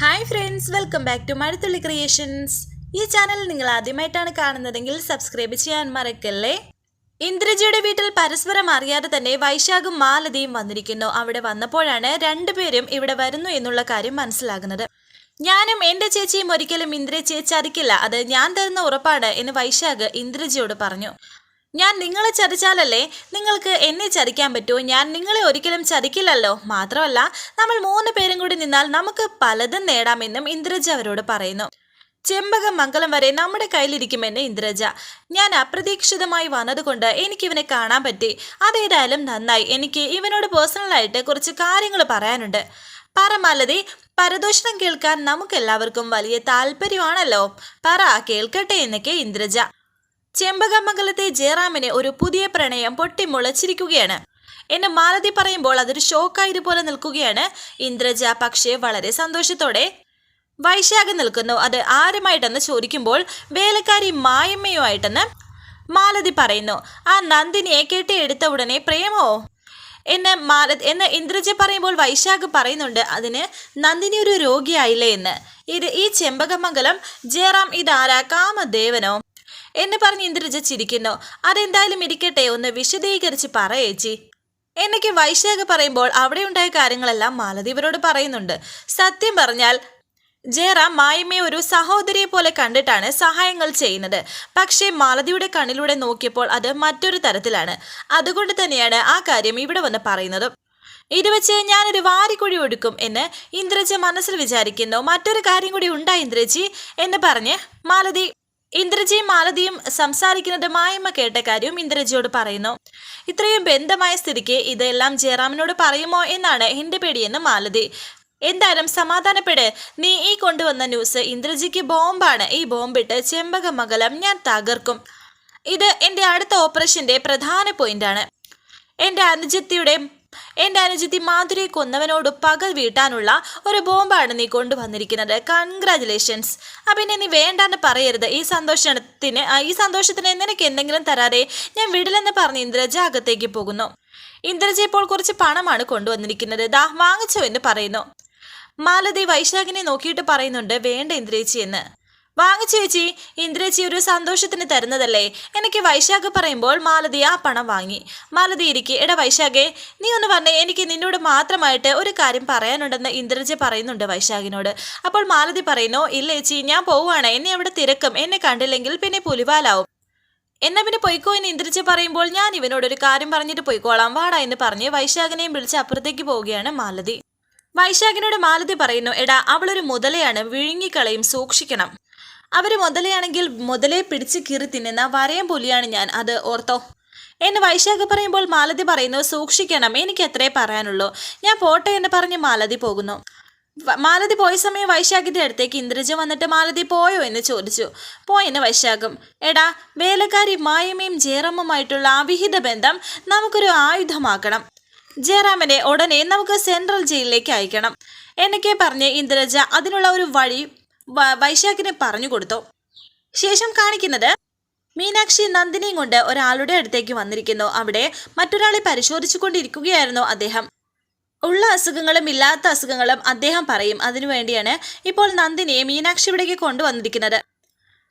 Hi friends welcome back to Mazhathulli creations ഈ channel നിങ്ങൾ ആദ്യമായിട്ടാണ് കാണുന്നതെങ്കിൽ സബ്സ്ക്രൈബ് ചെയ്യാൻ മറക്കല്ലേ? ഇന്ദ്രജിയുടെ വീട്ടിൽ പരസ്പരം അറിയാതെ തന്നെ വൈശാഖും മാലതിയും വന്നിരിക്കുന്നു. അവിടെ വന്നപ്പോഴാണ് രണ്ടുപേരും ഇവിടെ വരുന്നു എന്നുള്ള കാര്യം മനസ്സിലാകുന്നത്. ഞാനും എന്റെ ചേച്ചിയും ഒരിക്കലും ഇന്ദ്രജിയെ ചതിക്കില്ല. അത് ഞാൻ തരുന്ന ഉറപ്പാണ് എന്ന് വൈശാഖ് ഇന്ദ്രജിയോട് പറഞ്ഞു. ഞാൻ നിങ്ങളെ ചതിച്ചാലല്ലേ നിങ്ങൾക്ക് എന്നെ ചതിക്കാൻ പറ്റുമോ ഞാൻ നിങ്ങളെ ഒരിക്കലും ചതിക്കില്ലല്ലോ. മാത്രമല്ല നമ്മൾ മൂന്ന് പേരും കൂടി നിന്നാൽ നമുക്ക് പലതും നേടാമെന്നും ഇന്ദ്രജ അവരോട് പറയുന്നു. ചെമ്പകം മംഗലം വരെ നമ്മുടെ കയ്യിലിരിക്കുമെന്ന് ഇന്ദ്രജ. ഞാൻ അപ്രതീക്ഷിതമായി വന്നതുകൊണ്ട് എനിക്ക് ഇവനെ കാണാൻ പറ്റി. അതേതായാലും നന്നായി. എനിക്ക് ഇവനോട് പേഴ്സണലായിട്ട് കുറച്ച് കാര്യങ്ങൾ പറയാനുണ്ട്. പറമാലതി പരദോഷണം കേൾക്കാൻ നമുക്കെല്ലാവർക്കും വലിയ താല്പര്യമാണല്ലോ. പറ കേൾക്കട്ടെ എന്നൊക്കെ ഇന്ദ്രജ. ചെമ്പകമംഗലത്തെ ജയറാമിന് ഒരു പുതിയ പ്രണയം പൊട്ടിമുളച്ചിരിക്കുകയാണ്. എന്നെ മാലതി പറയുമ്പോൾ അതൊരു ഷോക്കായതുപോലെ നിൽക്കുകയാണ്. ഇന്ദ്രജ പക്ഷേ വളരെ സന്തോഷത്തോടെ വൈശാഖം നിൽക്കുന്നു. അത് ആരുമായിട്ടെന്ന് ചോദിക്കുമ്പോൾ വേലക്കാരി മായമ്മയുമായിട്ടെന്ന് മാലതി പറയുന്നു. ആ നന്ദിനിയെ കെട്ടിയെടുത്ത ഉടനെ പ്രേമോ? എന്ന് മാല എന്ന് ഇന്ദ്രജ പറയുമ്പോൾ വൈശാഖ് പറയുന്നുണ്ട് അതിന് നന്ദിനി ഒരു രോഗിയായില്ലേ എന്ന്. ഇത് ഈ ചെമ്പകമംഗലം ജയറാം ഇതാരാ? കാമദേവനോ? എന്ന് പറഞ്ഞ് ഇന്ദ്രജ ചിരിക്കുന്നു. അതെന്തായാലും ഇരിക്കട്ടെ ഒന്ന് വിശദീകരിച്ച് പറയേച്ചി എന്നൊക്കെ വൈശാഖ പറയുമ്പോൾ അവിടെ ഉണ്ടായ കാര്യങ്ങളെല്ലാം മാലതി പറയുന്നുണ്ട്. സത്യം പറഞ്ഞാൽ ജയറാം മായമ്മയെ ഒരു സഹോദരിയെ പോലെ കണ്ടിട്ടാണ് സഹായങ്ങൾ ചെയ്യുന്നത്. പക്ഷേ മാലതിയുടെ കണ്ണിലൂടെ നോക്കിയപ്പോൾ അത് മറ്റൊരു തരത്തിലാണ്. അതുകൊണ്ട് തന്നെയാണ് ആ കാര്യം ഇവിടെ വന്ന് പറയുന്നത്. ഇത് വെച്ച് ഞാനൊരു വാരിക്കുഴി ഒടുക്കും എന്ന് ഇന്ദ്രജ മനസ്സിൽ വിചാരിക്കുന്നു. മറ്റൊരു കാര്യം കൂടി ഉണ്ടാ ഇന്ദ്രജി എന്ന് പറഞ്ഞ് മാലതി ഇന്ദ്രജിയും മാലതിയും സംസാരിക്കുന്നത് മായമ്മ കേട്ട കാര്യവും ഇന്ദ്രജിയോട് പറയുന്നു. ഇത്രയും ബന്ധമായ സ്ഥിതിക്ക് ഇതെല്ലാം ജയറാമിനോട് പറയുമോ എന്നാണ് എന്റെ പേടിയെന്ന് മാലതി. എന്തായാലും സമാധാനപ്പെട്. നീ ഈ കൊണ്ടുവന്ന ന്യൂസ് ഇന്ദ്രജിക്ക് ബോംബാണ്. ഈ ബോംബിട്ട് ചെമ്പകമംഗലം ഞാൻ തകർക്കും. ഇത് എന്റെ അടുത്ത ഓപ്പറേഷന്റെ പ്രധാന പോയിന്റാണ് എന്റെ അനുജത്തിയുടെ എന്റെ അനുജത്തി മാധുരിയെ കൊന്നവനോട് പകൽ വീട്ടാനുള്ള ഒരു ബോംബാണ് നീ കൊണ്ടുവന്നിരിക്കുന്നത്. കൺഗ്രാചുലേഷൻസ് ആ പിന്നെ നീ വേണ്ടാന്ന് പറയരുത്. ഈ സന്തോഷത്തിന് ഈ സന്തോഷത്തിന് നിനക്ക് എന്തെങ്കിലും തരാതെ ഞാൻ വിടില്ലെന്ന് പറഞ്ഞ് ഇന്ദ്രജ അകത്തേക്ക് പോകുന്നു. ഇന്ദ്രജ ഇപ്പോൾ കുറച്ച് പണമാണ് കൊണ്ടുവന്നിരിക്കുന്നത്. ദാ വാങ്ങിച്ചോ എന്ന് പറയുന്നു. മാലതി വൈശാഖിനെ നോക്കിയിട്ട് പറയുന്നുണ്ട് വേണ്ട ഇന്ദ്രേച്ചി എന്ന്. വാങ്ങിച്ചു ചേച്ചി ഇന്ദ്രേച്ചി ഒരു സന്തോഷത്തിന് തരുന്നതല്ലേ? എനിക്ക് വൈശാഖ് പറയുമ്പോൾ മാലതി ആ പണം വാങ്ങി. മാലതി ഇരിക്കെ എടാ വൈശാഖേ നീ ഒന്ന് പറഞ്ഞേ എനിക്ക് നിന്നോട് മാത്രമായിട്ട് ഒരു കാര്യം പറയാനുണ്ടെന്ന് ഇന്ദ്രജ പറയുന്നുണ്ട് വൈശാഖിനോട്. അപ്പോൾ മാലതി പറയുന്നു ഇല്ല ചേച്ചി ഞാൻ പോവുകയാണ്. എന്നെ അവിടെ തിരക്കും. എന്നെ കണ്ടില്ലെങ്കിൽ പിന്നെ പുലിവാലാവും. എന്നാ പിന്നെ പൊയ്ക്കോ എന്ന് ഇന്ദ്രിച്ച് പറയുമ്പോൾ ഞാൻ ഇവനോട് ഒരു കാര്യം പറഞ്ഞിട്ട് പൊയ്ക്കോളാം. വാടാ എന്ന് പറഞ്ഞ് വൈശാഖിനെയും വിളിച്ച് അപ്പുറത്തേക്ക് പോവുകയാണ് മാലതി. വൈശാഖിനോട് മാലതി പറയുന്നു എടാ അവളൊരു മുതലയാണ്. വിഴുങ്ങിക്കളയും. സൂക്ഷിക്കണം. അവർ മുതലയാണെങ്കിൽ മുതലയെ പിടിച്ച് കീറി തിന്നുന്ന വരയം പുലിയാണ് ഞാൻ. അത് ഓർത്തോ? എന്ന് വൈശാഖ പറയുമ്പോൾ മാലതി പറയുന്നു സൂക്ഷിക്കണം എനിക്ക് എത്രേ പറയാനുള്ളൂ. ഞാൻ പോട്ടെ എന്ന് പറഞ്ഞ് മാലതി പോകുന്നു. മാലതി പോയ സമയം വൈശാഖിന്റെ അടുത്തേക്ക് ഇന്ദ്രജ വന്നിട്ട് മാലതി പോയോ എന്ന് ചോദിച്ചു. പോയെന്ന് വൈശാഖം എടാ വേലക്കാരി മായമ്മയും ജയറാമുമായിട്ടുള്ള അവിഹിത ബന്ധം നമുക്കൊരു ആയുധമാക്കണം. ജയറാമിനെ ഉടനെ നമുക്ക് സെൻട്രൽ ജയിലിലേക്ക് അയക്കണം. എന്നൊക്കെ പറഞ്ഞ് ഇന്ദ്രജ അതിനുള്ള ഒരു വഴി വൈശാഖിന് പറഞ്ഞു കൊടുത്തു. ശേഷം കാണിക്കുന്നത് മീനാക്ഷി നന്ദിനിയും കൊണ്ട് ഒരാളുടെ അടുത്തേക്ക് വന്നിരിക്കുന്നു. അവിടെ മറ്റൊരാളെ പരിശോധിച്ചു കൊണ്ടിരിക്കുകയായിരുന്നു അദ്ദേഹം. ഉള്ള അസുഖങ്ങളും ഇല്ലാത്ത അസുഖങ്ങളും അദ്ദേഹം പറയും. അതിനുവേണ്ടിയാണ് ഇപ്പോൾ നന്ദിനിയെ മീനാക്ഷി ഇവിടേക്ക് കൊണ്ടുവന്നിരിക്കുന്നത്.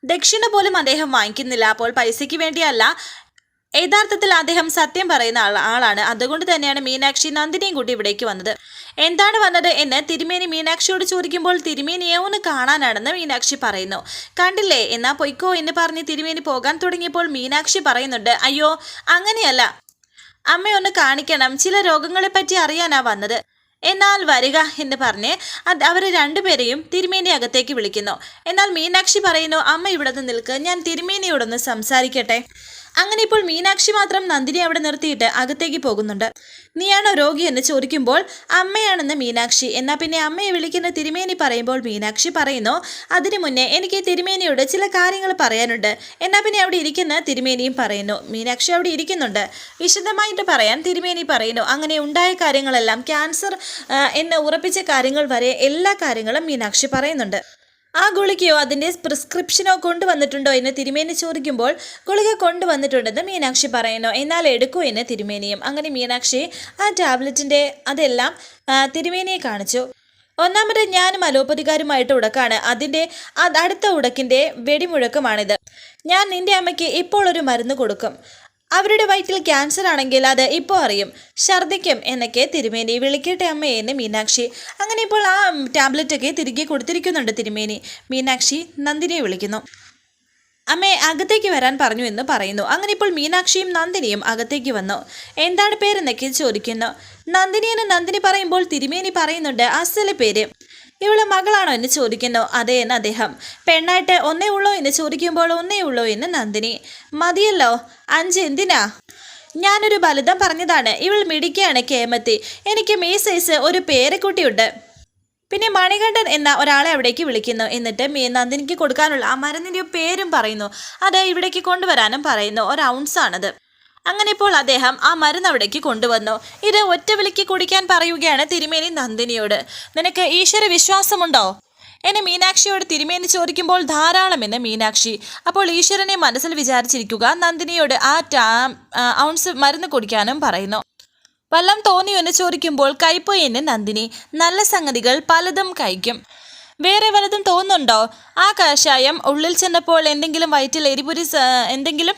ദക്ഷിണ പോലും അദ്ദേഹം വാങ്ങിക്കുന്നില്ല. അപ്പോൾ പൈസയ്ക്ക് വേണ്ടിയല്ല യഥാർത്ഥത്തിൽ അദ്ദേഹം സത്യം പറയുന്ന ആളാണ്. അതുകൊണ്ട് തന്നെയാണ് മീനാക്ഷി നന്ദിനിയും കൂടി ഇവിടേക്ക് വന്നത്. എന്താണ് വന്നത് എന്ന് തിരുമേനി മീനാക്ഷിയോട് ചോദിക്കുമ്പോൾ തിരുമേനിയെ ഒന്ന് കാണാനാണെന്ന് മീനാക്ഷി പറയുന്നു. കണ്ടില്ലേ? എന്നാ പൊയ്ക്കോ എന്ന് പറഞ്ഞ് തിരുമേനി പോകാൻ തുടങ്ങിയപ്പോൾ മീനാക്ഷി പറയുന്നുണ്ട് അയ്യോ അങ്ങനെയല്ല. അമ്മയൊന്ന് കാണിക്കണം. ചില രോഗങ്ങളെ പറ്റി അറിയാനാ വന്നത്. എന്നാൽ വരിക എന്ന് പറഞ്ഞ് അത് അവരെ രണ്ടുപേരെയും തിരുമേനി അകത്തേക്ക് വിളിക്കുന്നു. എന്നാൽ മീനാക്ഷി പറയുന്നു അമ്മ ഇവിടെ നിന്ന് നിൽക്ക്. ഞാൻ തിരുമേനിയോടൊന്ന് സംസാരിക്കട്ടെ. അങ്ങനെ ഇപ്പോൾ മീനാക്ഷി മാത്രം നന്ദിനി അവിടെ നിർത്തിയിട്ട് അകത്തേക്ക് പോകുന്നുണ്ട്. നീയാണോ രോഗി എന്ന് ചോദിക്കുമ്പോൾ അമ്മയാണെന്ന് മീനാക്ഷി. എന്നാ പിന്നെ അമ്മയെ വിളിക്കുന്ന തിരുമേനി പറയുമ്പോൾ മീനാക്ഷി പറയുന്നു അതിനു മുന്നേ എനിക്ക് തിരുമേനിയോട് ചില കാര്യങ്ങൾ പറയാനുണ്ട്. എന്നാ പിന്നെ അവിടെ ഇരിക്കുന്ന തിരുമേനിയും പറയുന്നു മീനാക്ഷി അവിടെ ഇരിക്കുന്നുണ്ട്. വിശദമായിട്ട് പറയാൻ തിരുമേനി പറയുന്നു അങ്ങനെ ഉണ്ടായ കാര്യങ്ങളെല്ലാം ക്യാൻസർ എന്ന് ഉറപ്പിച്ച കാര്യങ്ങൾ വരെ എല്ലാ കാര്യങ്ങളും മീനാക്ഷി പറയുന്നുണ്ട്. ആ ഗുളികയോ അതിന്റെ പ്രിസ്ക്രിപ്ഷനോ കൊണ്ടുവന്നിട്ടുണ്ടോ എന്ന് തിരുമേനി ചോദിക്കുമ്പോൾ ഗുളിക കൊണ്ടുവന്നിട്ടുണ്ടെന്ന് മീനാക്ഷി പറയുന്നു. എന്നാൽ എടുക്കൂ എന്ന് തിരുമേനിയും അങ്ങനെ മീനാക്ഷി ആ ടാബ്ലറ്റിന്റെ അതെല്ലാം തിരുമേനിയെ കാണിച്ചു. ഒന്നാമത് ഞാനും അലോപ്പതികാരുമായിട്ട് ഉടക്കാണ്. അതിന്റെ അടുത്ത ഉടക്കിന്റെ വെടിമുഴക്കമാണിത്. ഞാൻ നിന്റെ അമ്മയ്ക്ക് ഇപ്പോൾ ഒരു മരുന്ന് കൊടുക്കും. അവരുടെ വയറ്റിൽ ക്യാൻസർ ആണെങ്കിൽ അത് ഇപ്പോൾ അറിയും. ഛർദിക്കും എന്നൊക്കെ തിരുമേനി വിളിക്കട്ടെ അമ്മേ എന്ന് മീനാക്ഷി. അങ്ങനെ ഇപ്പോൾ ആ ടാബ്ലറ്റൊക്കെ തിരികെ കൊടുത്തിരിക്കുന്നുണ്ട് തിരുമേനി. മീനാക്ഷി നന്ദിനിയെ വിളിക്കുന്നു. അമ്മേ അകത്തേക്ക് വരാൻ പറഞ്ഞു എന്ന് പറയുന്നു. അങ്ങനെ ഇപ്പോൾ മീനാക്ഷിയും നന്ദിനിയും അകത്തേക്ക് വന്നു. എന്താണ് പേരെന്നൊക്കെ ചോദിക്കുന്നു. നന്ദിനി എന്ന് നന്ദിനി പറയുമ്പോൾ തിരുമേനി പറയുന്നുണ്ട് അസൽ പേര്. ഇവളെ മകളാണോ എന്ന് ചോദിക്കുന്നു. അതെ എന്ന് അദ്ദേഹം. പെണ്ണായിട്ട് ഒന്നേ ഉള്ളോ എന്ന് ചോദിക്കുമ്പോൾ ഒന്നേ ഉള്ളോ എന്ന് നന്ദിനി. മതിയല്ലോ. അഞ്ച് എന്തിനാ? ഞാനൊരു ബലിതം പറഞ്ഞതാണ്. ഇവൾ മിടിക്കുകയാണ് കേമത്തി. എനിക്ക് മീ സൈസ് ഒരു പേരക്കുട്ടിയുണ്ട്. പിന്നെ മണികണ്ഠൻ എന്ന ഒരാളെ അവിടേക്ക് വിളിക്കുന്നു. എന്നിട്ട് നന്ദിനിക്ക് കൊടുക്കാനുള്ള ആ മരുന്നിന്റെ പേരും പറയുന്നു. അത് ഇവിടേക്ക് കൊണ്ടുവരാനും പറയുന്നു. ഒരു ഔൺസ് ആണത് അങ്ങനെ ഇപ്പോൾ അദ്ദേഹം ആ മരുന്ന് അവിടേക്ക് കൊണ്ടുവന്നു. ഇത് ഒറ്റ വിളിക്ക് കുടിക്കാൻ പറയുകയാണ് തിരുമേനി നന്ദിനിയോട്. നിനക്ക് ഈശ്വര വിശ്വാസമുണ്ടോ? എന്നെ മീനാക്ഷിയോട് തിരുമേനി ചോദിക്കുമ്പോൾ ധാരാളമെന്ന് മീനാക്ഷി. അപ്പോൾ ഈശ്വരനെ മനസ്സിൽ വിചാരിച്ചിരിക്കുക നന്ദിനിയോട് ആ ടാ ഔൺസ് മരുന്ന് കുടിക്കാനും പറയുന്നു. വല്ലം തോന്നിയോ എന്ന് ചോദിക്കുമ്പോൾ കൈപ്പോയി എന്ന് നന്ദിനി. നല്ല സംഗതികൾ പലതും കഴിക്കും. വേറെ വലതും തോന്നുന്നുണ്ടോ? ആ കഷായം ഉള്ളിൽ ചെന്നപ്പോൾ എന്തെങ്കിലും വയറ്റിൽ എരിപുരി എന്തെങ്കിലും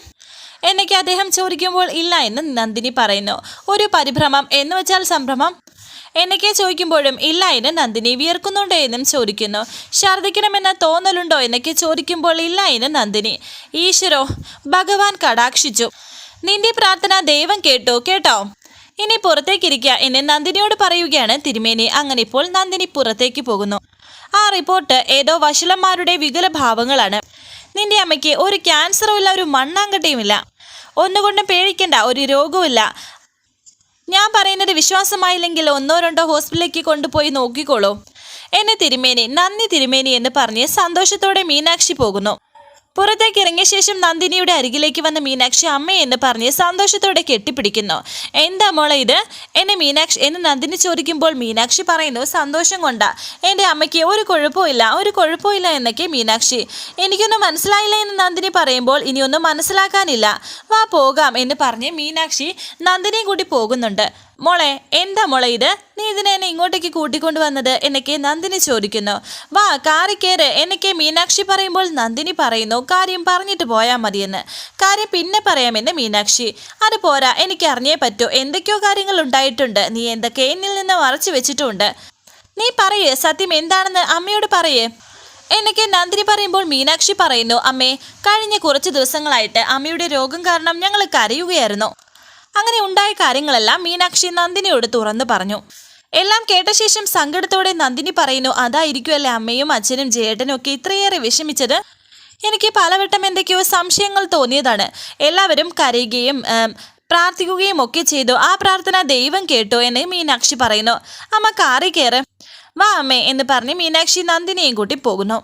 എന്നൊക്കെ അദ്ദേഹം ചോദിക്കുമ്പോൾ ഇല്ല എന്ന് നന്ദിനി പറയുന്നു. ഒരു പരിഭ്രമം എന്ന് വെച്ചാൽ സംഭ്രമം? എന്നൊക്കെ ചോദിക്കുമ്പോഴും ഇല്ല എന്ന് നന്ദിനി വിയർക്കുന്നുണ്ടോ എന്നും ചോദിക്കുന്നു. ഛർദ്ദിക്കണമെന്ന തോന്നലുണ്ടോ? എന്നൊക്കെ ചോദിക്കുമ്പോൾ ഇല്ല എന്ന് നന്ദിനി. ഈശ്വരോ ഭഗവാൻ കടാക്ഷിച്ചു. നിന്റെ പ്രാർത്ഥന ദൈവം കേട്ടു കേട്ടോ? ഇനി പുറത്തേക്കിരിക്കുക എന്ന് നന്ദിനിയോട് പറയുകയാണ് തിരുമേനി. അങ്ങനെ ഇപ്പോൾ നന്ദിനി പുറത്തേക്ക് പോകുന്നു. ആ റിപ്പോർട്ട് ഏതോ വഷളന്മാരുടെ വികല ഭാവങ്ങളാണ് നിന്റെ അമ്മയ്ക്ക് ഒരു ക്യാൻസറും ഇല്ല ഒരു മണ്ണാങ്കട്ടയുമില്ല ഒന്നുകൊണ്ടും പേടിക്കണ്ട ഒരു രോഗവുമില്ല ഞാൻ പറയുന്നത് വിശ്വാസമായില്ലെങ്കിൽ ഒന്നോ രണ്ടോ ഹോസ്പിറ്റലിലേക്ക് കൊണ്ടുപോയി നോക്കിക്കോളൂ. എന്നെ തിരുമേനി നന്ദി തിരുമേനി എന്ന് പറഞ്ഞ് സന്തോഷത്തോടെ മീനാക്ഷി പോകുന്നു. പുറത്തേക്ക് ഇറങ്ങിയ ശേഷം നന്ദിനിയുടെ അരികിലേക്ക് വന്ന മീനാക്ഷി അമ്മയെന്ന് പറഞ്ഞ് സന്തോഷത്തോടെ കെട്ടിപ്പിടിക്കുന്നു. എന്താ മോളെ ഇത്? എന്നെ മീനാക്ഷി എന്ന് നന്ദിനി ചോദിക്കുമ്പോൾ മീനാക്ഷി പറയുന്നു സന്തോഷം കൊണ്ടാ. എന്റെ അമ്മയ്ക്ക് ഒരു കുഴപ്പമില്ല ഒരു കുഴപ്പമില്ല എന്നൊക്കെ മീനാക്ഷി. എനിക്കൊന്നും മനസ്സിലായില്ല എന്ന് നന്ദിനി പറയുമ്പോൾ ഇനിയൊന്നും മനസ്സിലാക്കാനില്ല. വാ പോകാം എന്ന് പറഞ്ഞ് മീനാക്ഷി നന്ദിനിയും കൂടി പോകുന്നുണ്ട്. മോളെ എന്താ മോളെ ഇത്? നീ ഇതിനെ എന്നെ ഇങ്ങോട്ടേക്ക് കൂട്ടിക്കൊണ്ടു വന്നത്? എന്നൊക്കെ നന്ദിനി ചോദിക്കുന്നു. വാ കാറി കയറ് എന്നൊക്കെ മീനാക്ഷി പറയുമ്പോൾ നന്ദിനി പറയുന്നു കാര്യം പറഞ്ഞിട്ട് പോയാൽ മതിയെന്ന്. കാര്യം പിന്നെ പറയാമെന്ന് മീനാക്ഷി. അത് പോരാ എനിക്ക് അറിഞ്ഞേ പറ്റൂ. എന്തൊക്കെയോ കാര്യങ്ങൾ ഉണ്ടായിട്ടുണ്ട്. നീ എന്തൊക്കെ എന്നിൽ നിന്ന് മറച്ചു വെച്ചിട്ടുണ്ട്? നീ പറയേ സത്യം എന്താണെന്ന് അമ്മയോട് പറയേ. എന്നൊക്കെ നന്ദിനി പറയുമ്പോൾ മീനാക്ഷി പറയുന്നു അമ്മേ കഴിഞ്ഞ കുറച്ച് ദിവസങ്ങളായിട്ട് അമ്മയുടെ രോഗം കാരണം ഞങ്ങൾ കരയുകയായിരുന്നു. അങ്ങനെ ഉണ്ടായ കാര്യങ്ങളെല്ലാം മീനാക്ഷി നന്ദിനിയോട് തുറന്നു പറഞ്ഞു. എല്ലാം കേട്ട ശേഷം സങ്കടത്തോടെ നന്ദിനി പറയുന്നു അതായിരിക്കുമല്ലേ അമ്മയും അച്ഛനും ജേട്ടനും ഒക്കെ ഇത്രയേറെ വിഷമിച്ചത്? എനിക്ക് പലവട്ടം എന്തൊക്കെയോ സംശയങ്ങൾ തോന്നിയതാണ്. എല്ലാവരും കരയുകയും പ്രാർത്ഥിക്കുകയും ഒക്കെ ചെയ്തു. ആ പ്രാർത്ഥന ദൈവം കേട്ടോ എന്ന് മീനാക്ഷി പറയുന്നു. അമ്മ കാറി കയറ്. വാ അമ്മേ എന്ന് പറഞ്ഞ് മീനാക്ഷി നന്ദിനിയും കൂട്ടി പോകുന്നു.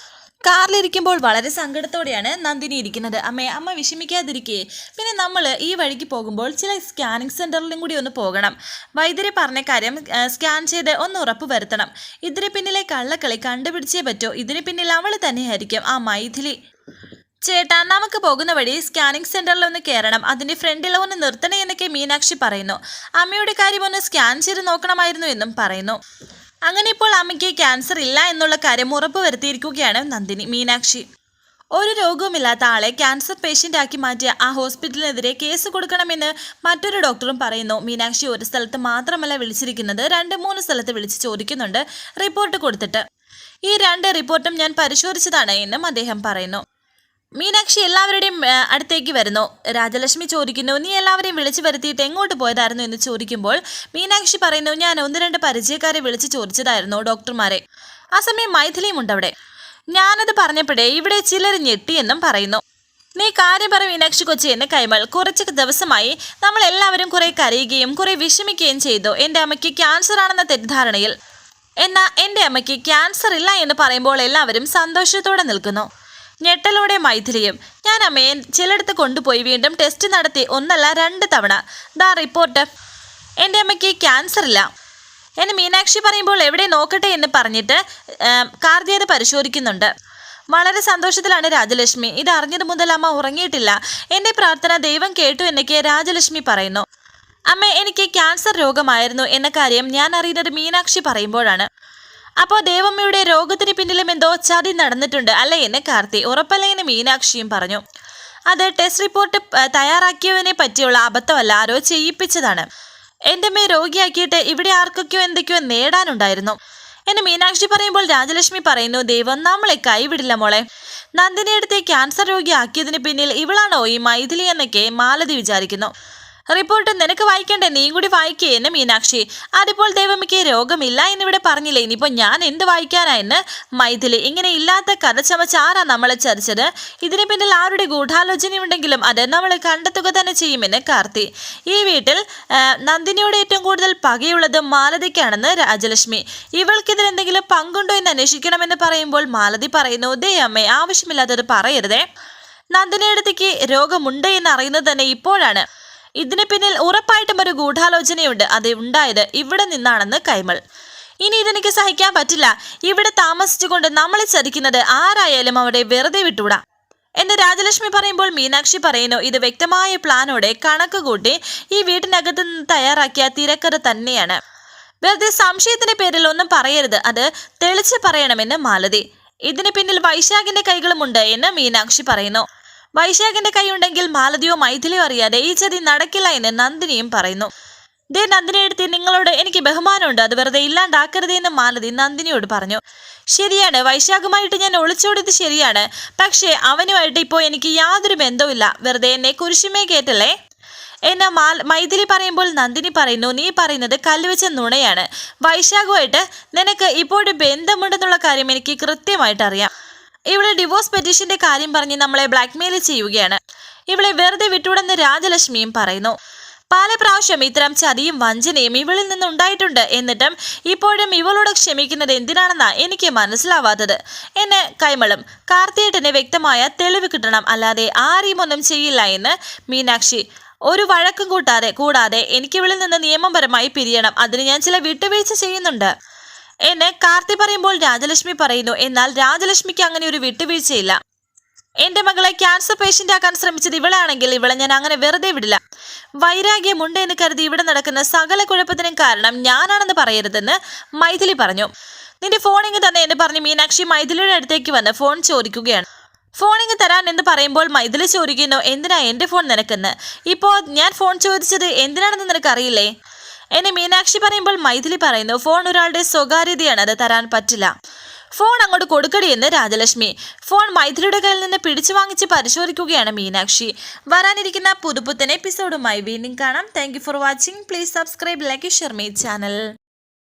കാറിലിരിക്കുമ്പോൾ വളരെ സങ്കടത്തോടെയാണ് നന്ദിനി ഇരിക്കുന്നത്. അമ്മേ അമ്മ വിഷമിക്കാതിരിക്കേ. പിന്നെ നമ്മൾ ഈ വഴിക്ക് പോകുമ്പോൾ ചില സ്കാനിങ് സെന്ററിലും കൂടി ഒന്ന് പോകണം. വൈദ്യരെ പറഞ്ഞ കാര്യം സ്കാൻ ചെയ്ത് ഒന്ന് ഉറപ്പ് വരുത്തണം. ഇതിന് പിന്നിലെ കള്ളക്കളി കണ്ടുപിടിച്ചേ പറ്റോ. ഇതിന് പിന്നിൽ അവൾ തന്നെയായിരിക്കും ആ മൈഥിലി. ചേട്ടാ നമുക്ക് പോകുന്ന വഴി സ്കാനിങ് സെന്ററിൽ ഒന്ന് കയറണം. അതിന്റെ ഫ്രണ്ടിൽ ഒന്ന് നിർത്തണേ എന്നൊക്കെ മീനാക്ഷി പറയുന്നു. അമ്മയുടെ കാര്യം ഒന്ന് സ്കാൻ ചെയ്ത് നോക്കണമായിരുന്നു എന്നും പറയുന്നു. അങ്ങനെ ഇപ്പോൾ അമ്മയ്ക്ക് ക്യാൻസർ ഇല്ല എന്നുള്ള കാര്യം ഉറപ്പ് വരുത്തിയിരിക്കുകയാണ് നന്ദിനി മീനാക്ഷി. ഒരു രോഗവുമില്ലാത്ത ആളെ ക്യാൻസർ പേഷ്യന്റ് ആക്കി മാറ്റിയ ആ ഹോസ്പിറ്റലിനെതിരെ കേസ് കൊടുക്കണമെന്ന് മറ്റൊരു ഡോക്ടറും പറയുന്നു. മീനാക്ഷി ഒരു സ്ഥലത്ത് മാത്രമല്ല വിളിച്ചിരിക്കുന്നത് രണ്ട് മൂന്ന് സ്ഥലത്ത് വിളിച്ച് ചോദിക്കുന്നുണ്ട് റിപ്പോർട്ട് കൊടുത്തിട്ട്. ഈ രണ്ട് റിപ്പോർട്ടും ഞാൻ പരിശോധിച്ചതാണ് എന്നും അദ്ദേഹം പറയുന്നു. മീനാക്ഷി എല്ലാവരുടെയും അടുത്തേക്ക് വരുന്നു. രാജലക്ഷ്മി ചോദിക്കുന്നു നീ എല്ലാവരെയും വിളിച്ചു വരുത്തിയിട്ട് എങ്ങോട്ട് പോയതായിരുന്നു? എന്ന് ചോദിക്കുമ്പോൾ മീനാക്ഷി പറയുന്നു ഞാൻ ഒന്ന് രണ്ട് പരിചയക്കാരെ വിളിച്ച് ചോദിച്ചതായിരുന്നു ഡോക്ടർമാരെ. ആ സമയം മൈഥിലിയും ഉണ്ട് അവിടെ. ഞാനത് പറഞ്ഞപ്പോഴേ ഇവിടെ ചിലർ ഞെട്ടിയെന്നും പറയുന്നു. നീ കാര്യം പറ മീനാക്ഷി കൊച്ചി എന്നെ കൈമൾ. കുറച്ച് ദിവസമായി നമ്മൾ എല്ലാവരും കുറെ കരയുകയും കുറെ വിഷമിക്കുകയും ചെയ്തു. എന്റെ അമ്മയ്ക്ക് ക്യാൻസർ ആണെന്ന തെറ്റിദ്ധാരണയിൽ. എന്നാൽ എന്റെ അമ്മയ്ക്ക് ക്യാൻസർ ഇല്ല എന്ന് പറയുമ്പോൾ എല്ലാവരും സന്തോഷത്തോടെ നിൽക്കുന്നു. ഞെട്ടലോടെ മൈഥിലിയും ഞാൻ അമ്മയെ ചിലയിടത്ത് കൊണ്ടുപോയി വീണ്ടും ടെസ്റ്റ് നടത്തി ഒന്നല്ല രണ്ട് തവണ. ദാ റിപ്പോർട്ട്. എന്റെ അമ്മയ്ക്ക് ക്യാൻസർ ഇല്ല. എന്നെ മീനാക്ഷി പറയുമ്പോൾ എവിടെ നോക്കട്ടെ എന്ന് പറഞ്ഞിട്ട് കാർദ്യത പരിശോധിക്കുന്നുണ്ട്. വളരെ സന്തോഷത്തിലാണ് രാജലക്ഷ്മി. ഇത് അറിഞ്ഞത് മുതൽ അമ്മ ഉറങ്ങിയിട്ടില്ല. എന്റെ പ്രാർത്ഥന ദൈവം കേട്ടു എന്നൊക്കെ രാജലക്ഷ്മി പറയുന്നു. അമ്മ എനിക്ക് ക്യാൻസർ രോഗമായിരുന്നു എന്ന കാര്യം ഞാൻ അറിയുന്നത് മീനാക്ഷി പറയുമ്പോഴാണ്. അപ്പോൾ ദേവമ്മയുടെ രോഗത്തിന് പിന്നിലും എന്തോ ചതി നടന്നിട്ടുണ്ട് അല്ലേ എന്ന് കാർത്തി ഉറപ്പല്ലേ എന്ന് മീനാക്ഷിയും പറഞ്ഞു. അത് ടെസ്റ്റ് റിപ്പോർട്ട് തയ്യാറാക്കിയവനെ പറ്റിയുള്ള അബദ്ധമല്ല ആരോ ചെയ്യിപ്പിച്ചതാണ്. എന്റെ മേ രോഗിയാക്കിയിട്ട് ഇവിടെ ആർക്കൊക്കെയോ എന്തൊക്കെയോ നേടാനുണ്ടായിരുന്നു. എന്നെ മീനാക്ഷി പറയുമ്പോൾ രാജലക്ഷ്മി പറയുന്നു ദൈവം നമ്മളെ കൈവിടില്ല മോളെ. നന്ദിനിയടുത്തെ ക്യാൻസർ രോഗിയാക്കിയതിന് പിന്നിൽ ഇവളാണോ ഈ മൈഥിലി എന്നൊക്കെ മാലതി വിചാരിക്കുന്നു. റിപ്പോർട്ട് നിനക്ക് വായിക്കണ്ടേ? നീയും കൂടി വായിക്കേ. എന്നെ മീനാക്ഷി. അതിപ്പോൾ ദേവമ്മയ്ക്ക് രോഗമില്ല എന്നിവിടെ പറഞ്ഞില്ലേ ഇനിയിപ്പോൾ ഞാൻ എന്ത് വായിക്കാനാ എന്ന്? മൈഥിലി ഇങ്ങനെ ഇല്ലാത്ത കഥ ചമച്ച് ആരാ നമ്മളെ ചതിച്ചത്? ഇതിന് പിന്നിൽ ആരുടെ ഗൂഢാലോചനയുണ്ടെങ്കിലും അത് നമ്മൾ കണ്ടെത്തുക തന്നെ ചെയ്യുമെന്ന് കാർത്തി. ഈ വീട്ടിൽ നന്ദിനിയോട് ഏറ്റവും കൂടുതൽ പകയുള്ളത് മാലതിക്കാണെന്ന് രാജലക്ഷ്മി ഇവൾക്കിതിൽ എന്തെങ്കിലും പങ്കുണ്ടോ എന്ന് അന്വേഷിക്കണമെന്ന് പറയുമ്പോൾ മാലതി പറയുന്നു ദേ അമ്മേ ആവശ്യമില്ലാത്തത് പറയരുതേ. നന്ദിനിയുടെ രോഗമുണ്ട് എന്ന് അറിയുന്നത് തന്നെ ഇപ്പോഴാണ്. ഇതിന് പിന്നിൽ ഉറപ്പായിട്ടും ഒരു ഗൂഢാലോചനയുണ്ട്. അത് ഉണ്ടായത് ഇവിടെ നിന്നാണെന്ന് കൈമൾ. ഇനി ഇതെനിക്ക് സഹിക്കാൻ പറ്റില്ല. ഇവിടെ താമസിച്ചുകൊണ്ട് നമ്മളെ ചതിക്കുന്നത് ആരായാലും അവിടെ വെറുതെ വിട്ടൂടാ. എന്ന് രാജലക്ഷ്മി പറയുമ്പോൾ മീനാക്ഷി പറയുന്നു ഇത് വ്യക്തമായ പ്ലാനോടെ കണക്ക് കൂട്ടി ഈ വീട്ടിനകത്ത് നിന്ന് തയ്യാറാക്കിയ തിരക്കഥ തന്നെയാണ്. വെറുതെ സംശയത്തിന്റെ പേരിൽ ഒന്നും പറയരുത്. അത് തെളിച്ച് പറയണമെന്ന് മാലതി. ഇതിന് പിന്നിൽ വൈശാഖിന്റെ കൈകളുമുണ്ട് എന്ന് മീനാക്ഷി പറയുന്നു. വൈശാഖിന്റെ കൈയുണ്ടെങ്കിൽ മാലതിയോ മൈഥിലിയോ അറിയാതെ ഈ ചതി നടക്കില്ല എന്ന് നന്ദിനിയും പറയുന്നു. ദേ നന്ദിനെ എടുത്ത് നിങ്ങളോട് എനിക്ക് ബഹുമാനമുണ്ട്. അത് വെറുതെ ഇല്ലാണ്ടാക്കരുത് എന്ന് മാലതി നന്ദിനിയോട് പറഞ്ഞു. ശരിയാണ് വൈശാഖുമായിട്ട് ഞാൻ ഒളിച്ചോടിയത് ശരിയാണ്. പക്ഷേ അവനുമായിട്ട് ഇപ്പോൾ എനിക്ക് യാതൊരു ബന്ധവുമില്ല. വെറുതെ എന്നെ കുരിശുമേ കേട്ടല്ലേ എന്നെ മാൽ മൈഥിലി പറയുമ്പോൾ നന്ദിനി പറയുന്നു നീ പറയുന്നത് കല്ലുവെച്ച നുണയാണ്. വൈശാഖുമായിട്ട് നിനക്ക് ഇപ്പോഴും ബന്ധമുണ്ടെന്നുള്ള കാര്യം എനിക്ക് കൃത്യമായിട്ട് അറിയാം. ഇവളെ ഡിവോഴ്സ് പെറ്റീഷന്റെ കാര്യം പറഞ്ഞ് നമ്മളെ ബ്ലാക്ക്മെയിൽ ചെയ്യുകയാണ്. ഇവളെ വെറുതെ വിട്ടുവിടുന്ന രാജലക്ഷ്മിയും പറയുന്നു പല പ്രാവശ്യം ഇത്തരം ചതിയും വഞ്ചനയും ഇവളിൽ നിന്നുണ്ടായിട്ടുണ്ട് എന്നിട്ടും ഇപ്പോഴും ഇവളോട് ക്ഷമിക്കുന്നത് എന്തിനാണെന്നാ എനിക്ക് മനസ്സിലാവാത്തത്. എന്നെ കൈമളും കാർത്തിയേട്ടന് വ്യക്തമായ തെളിവ് കിട്ടണം. അല്ലാതെ ആരെയും ഒന്നും ചെയ്യില്ല എന്ന് മീനാക്ഷി ഒരു വഴക്കും കൂട്ടാതെ കൂടാതെ എനിക്ക് ഇവളിൽ നിന്ന് നിയമപരമായി പിരിയണം. അതിന് ഞാൻ ചില വിട്ടുവീഴ്ച ചെയ്യുന്നുണ്ട്. എന്നെ കാർത്തി പറയുമ്പോൾ രാജലക്ഷ്മി പറയുന്നു എന്നാൽ രാജലക്ഷ്മിക്ക് അങ്ങനെ ഒരു വിട്ടുവീഴ്ചയില്ല. എന്റെ മകളെ ക്യാൻസർ പേഷ്യന്റ് ആക്കാൻ ശ്രമിച്ചത് ഇവളാണെങ്കിൽ ഇവളെ ഞാൻ അങ്ങനെ വെറുതെ വിടില്ല. വൈരാഗ്യമുണ്ട് എന്ന് കരുതി ഇവിടെ നടക്കുന്ന സകല കുഴപ്പത്തിനും കാരണം ഞാനാണെന്ന് പറയരുതെന്ന് മൈഥിലി പറഞ്ഞു. നിന്റെ ഫോണിങ് തന്നെ എന്ന് പറഞ്ഞ് മീനാക്ഷി മൈഥിലിയുടെ അടുത്തേക്ക് വന്ന് ഫോൺ ചോദിക്കുകയാണ്. ഫോണിങ് തരാൻ എന്ന് പറയുമ്പോൾ മൈഥിലി ചോദിക്കുന്നു എന്തിനാ എന്റെ ഫോൺ നിനക്കെന്ന്? ഇപ്പോൾ ഞാൻ ഫോൺ ചോദിച്ചത് എന്തിനാണെന്ന് നിനക്കറിയില്ലേ? എന്നെ മീനാക്ഷി പറയുമ്പോൾ മൈഥിലി പറയുന്നു ഫോൺ ഒരാളുടെ സ്വകാര്യതയാണ് അത് തരാൻ പറ്റില്ല. ഫോൺ അങ്ങോട്ട് കൊടുക്കടിയെന്ന് രാജലക്ഷ്മി. ഫോൺ മൈഥിലിയുടെ കയ്യിൽ നിന്ന് പിടിച്ചു വാങ്ങിച്ച് പരിശോധിക്കുകയാണ് മീനാക്ഷി. വരാനിരിക്കുന്ന പുതുപുത്തൻ എപ്പിസോഡുമായി വീണ്ടും കാണാം. Thank for watching please subscribe like share my channel